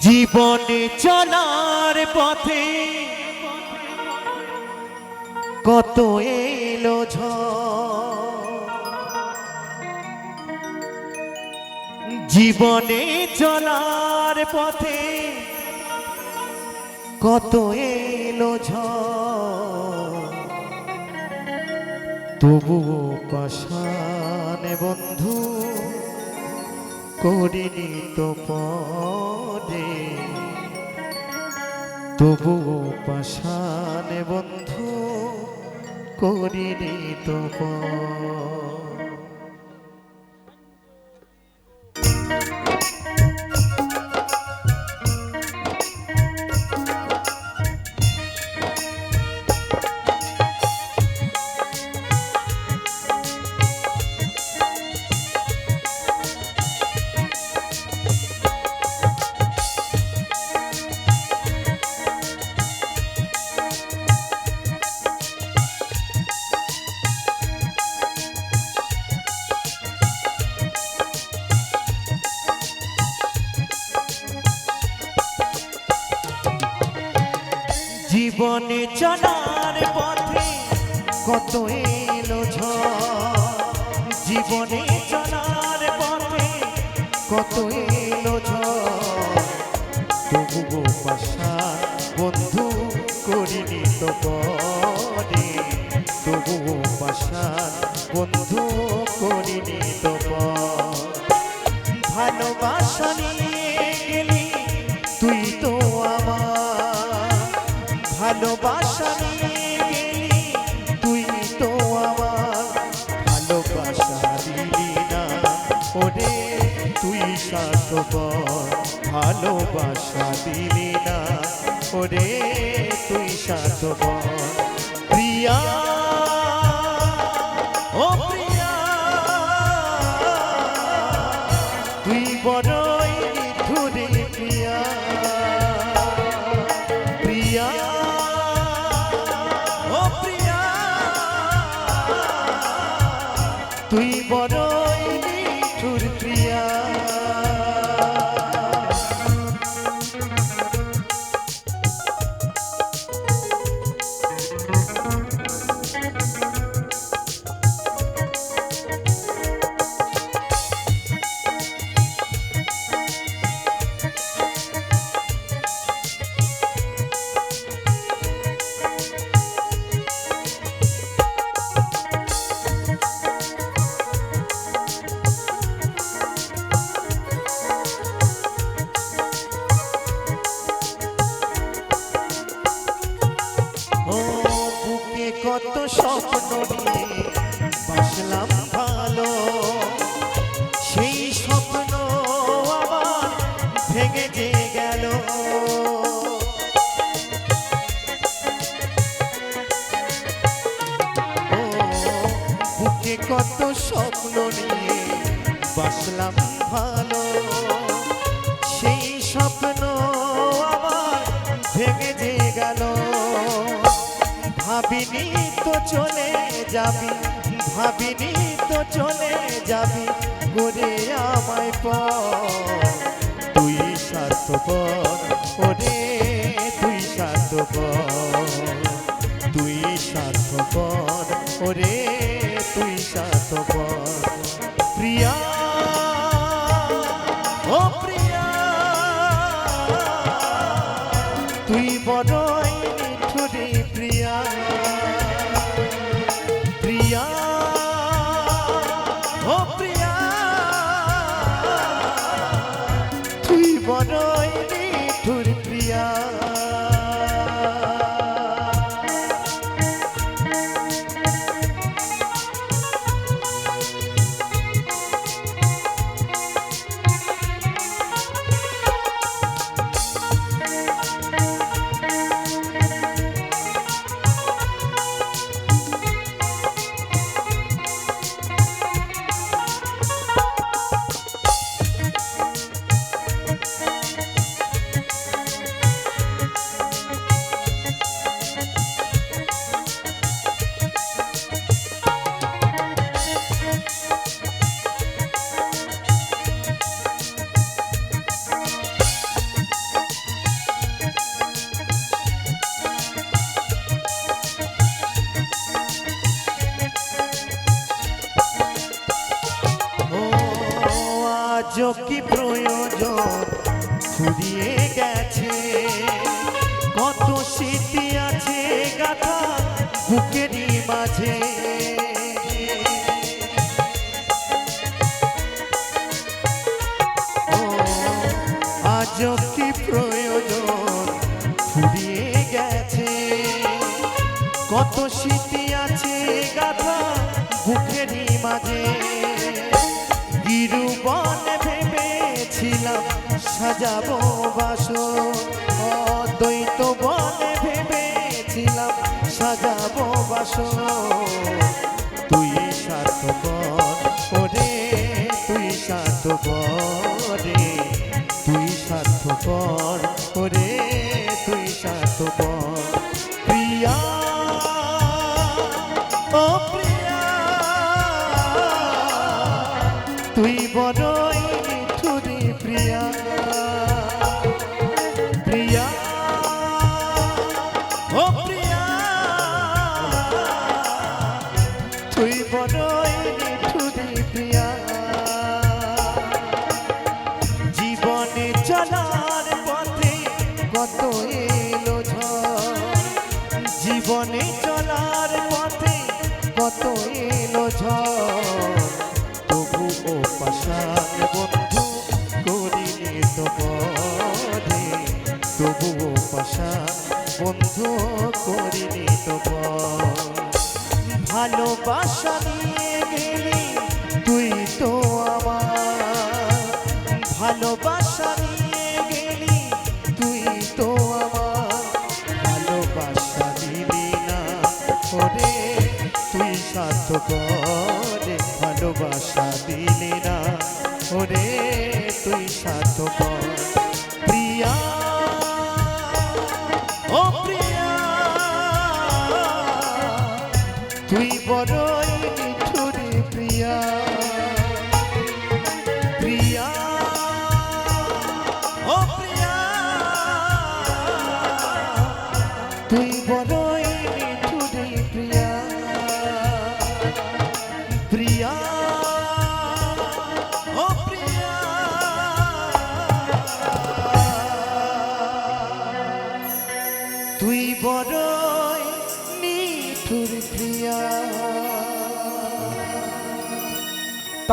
জীবনে চলার পথে কত এলো জীবনে চলার পথে কত এলো তবুও পাশানে বন্ধু করিনি তো পদে তবুও পাশানে বন্ধু করিনি তো জীবনে চলার পথে কত এলো জীবনে চলার পথে কত এলো ঝড়। ভালোবাসা নিয়ে ভালোবাসা না। ওরে তুই স্বার্থপর ভালোবাসা না। প্রিয়া। ভেঙে যে গেল। বুকে কত স্বপ্ন নিয়ে বাসলাম ভালো। সেই স্বপ্ন আবার ভেঙে যে গেল। ভাবিনি তো চলে যাবি, ভাবিনি তো চলে যাবি করে আমায় পর। ও প্রিয়া তুই বড়ই নিঠুরে প্রিয়া। প্রিয়া ও প্রিয়া তুই বড়ই নিঠুর প্রিয়া। লজ্জ কি প্রয়োজন? ফুরিয়ে গেছে। কত স্মৃতি আছে গাথা বুকেরই মাঝে। আজ কি প্রয়োজন? ফুরিয়ে গেছে। কত শীত সাজাবো বাসো অদ্বৈত বনে ভেবেছিলাম সাজাবো বাসো তুই স্বার্থপর, ওরে, তুই স্বার্থপর রে। তুই স্বার্থপর, ওরে, তুই স্বার্থপর। প্রিয়া প্রিয়া, তুই বড়ই প্রিয়া প্রিয়া ও প্রিয়া তুই বড়ই নিঠুরি প্রিয়া। জীবনে চলার পথে কত এলো ওরে তুই সাথ